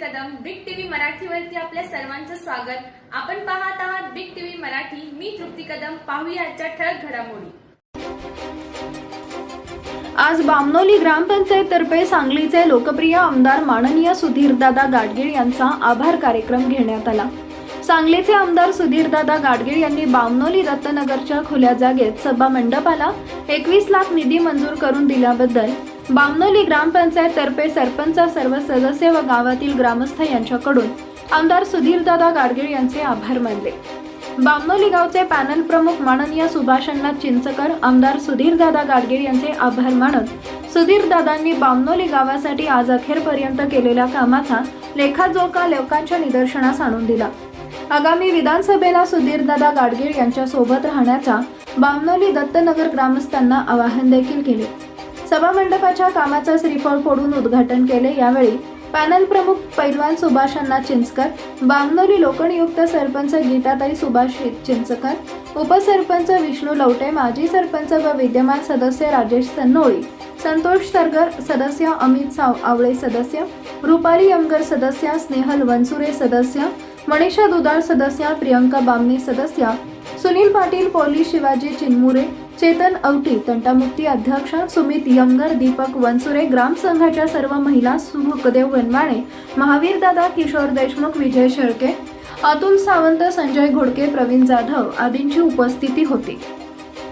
Kadam big TV मराठीवरती आपल्या सर्वांचं स्वागत. आपण पाहत आहात बिग टीव्ही मराठी. मी तृप्ती कदम. पाहूया आजच्या ठळक घडामोडी. आज बामनोली ग्रामपंचायततर्फे सांगलीचे लोकप्रिय आमदार माननीय सुधीरदादा गाडगीळ यांचा आभार कार्यक्रम घेण्यात आला. सांगलीचे आमदार सुधीरदादा गाडगीळ यांनी बामनोली दत्तनगरच्या खुल्या जागेत सभा मंडपाला एकवीस लाख निधी मंजूर करून दिल्याबद्दल बामनोली ग्रामपंचायत तर्फे सरपंच सर्व सदस्य व गावातील ग्रामस्थ यांच्याकडून आमदार सुधीरदादा गाडगीळ यांचे आभार मानले. बामनोली गावचे पॅनल प्रमुख माननीय सुभाषण्णा चिंचकर आमदार सुधीरदादा गाडगीळ यांचे आभार मानत सुधीरदादांनी बामनोली गावासाठी आज अखेरपर्यंत केलेल्या कामाचा लेखाजोखा लोकांच्या निदर्शनास आणून दिला. आगामी विधानसभेला सुधीरदादा गाडगीळ यांच्यासोबत राहण्याचा बामनोली दत्तनगर ग्रामस्थांना आवाहन देखील केले. सभामंडपाच्या कामाचं श्रीफळ फोडून उद्घाटन केले. यावेळी पॅनल प्रमुख पैलवान सुभाष अण्णा चिंचकर बामनोली लोकनियुक्त सरपंच गीताताई सुभाष चिंचकर उपसरपंच विष्णू लवटे माजी सरपंच व विद्यमान सदस्य राजेश सन्नोळी संतोष सरगर सदस्य अमित साव आवळे सदस्य रुपाली यमगर सदस्य स्नेहल वनसुरे सदस्य मनीषा दुधाळ सदस्य प्रियंका बामणे सदस्य सुनील पाटील पोलीस शिवाजी चिन्मुरे चेतन अवटी तंटामुक्ती अध्यक्ष सुमित यमगर दीपक वनसुरे ग्रामसंघाच्या सर्व महिला सुभकदेव वनमाणे महावीर दादा किशोर देशमुख विजय शेळके अतुल सावंत संजय घोडके प्रवीण जाधव आदींची उपस्थिती होती.